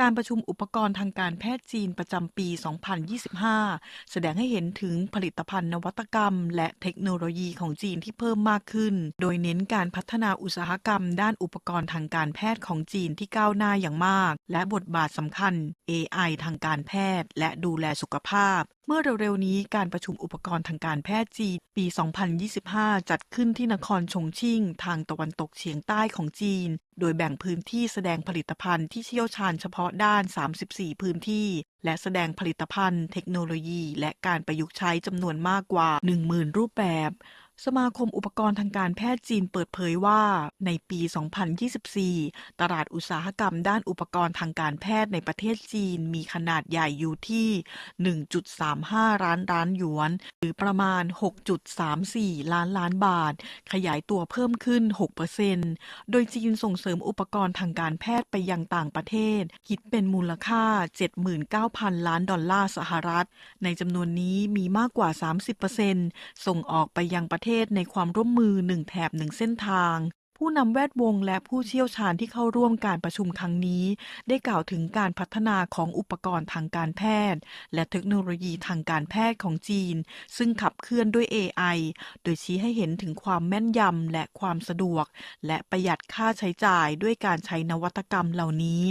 การประชุมอุปกรณ์ทางการแพทย์จีนประจำปี 2025 แสดงให้เห็นถึงผลิตภัณฑ์นวัตกรรม และเทคโนโลยีของจีนที่เพิ่มมากขึ้น โดยเน้นการพัฒนาอุตสาหกรรม ด้านอุปกรณ์ทางการแพทย์ของจีนที่ก้าวหน้าอย่างมาก และบทบาทสำคัญ AI ทางการแพทย์ และดูแลสุขภาพ เมื่อเร็วๆ นี้การประชุมอุปกรณ์ทางการแพทย์จีนปี 2025 จัดขึ้นที่นครชงชิ่ง ทางตะวันตกเฉียงใต้ของจีน โดยแบ่งพื้นที่แสดงผลิตภัณฑ์ที่เชี่ยวชาญเฉพาะด้าน 34 พื้นที่ และแสดงผลิตภัณฑ์ เทคโนโลยี และการประยุกต์ใช้จำนวนมากกว่า 10,000 รูปแบบ สมาคมอุปกรณ์ทางการแพทย์จีนเปิดเผยว่าในปี 2024 ตลาดอุตสาหกรรมด้านอุปกรณ์ทางการแพทย์ในประเทศจีนมีขนาดใหญ่อยู่ที่ 1.35 ล้านล้านหยวน หรือประมาณ 6.34 ล้านล้านบาท ขยายตัวเพิ่มขึ้น 6%โดยจีนส่งเสริมอุปกรณ์ทางการแพทย์ไปยังต่างประเทศ คิดเป็นมูลค่า 79,000 ล้านดอลลาร์สหรัฐ ในจำนวนนี้มีมากกว่า 30%ส่งออกไปยังประเทศในความร่วมมือ1แถบ1เส้นทาง ผู้นำแวดวงและผู้เชี่ยวชาญที่เข้าร่วมการประชุมครั้งนี้ ได้กล่าวถึงการพัฒนาของอุปกรณ์ทางการแพทย์ และเทคโนโลยีทางการแพทย์ของจีน ซึ่งขับเคลื่อนด้วย AI โดยชี้ให้เห็นถึงความแม่นยำและความสะดวก และประหยัดค่าใช้จ่ายด้วยการใช้นวัตกรรมเหล่านี้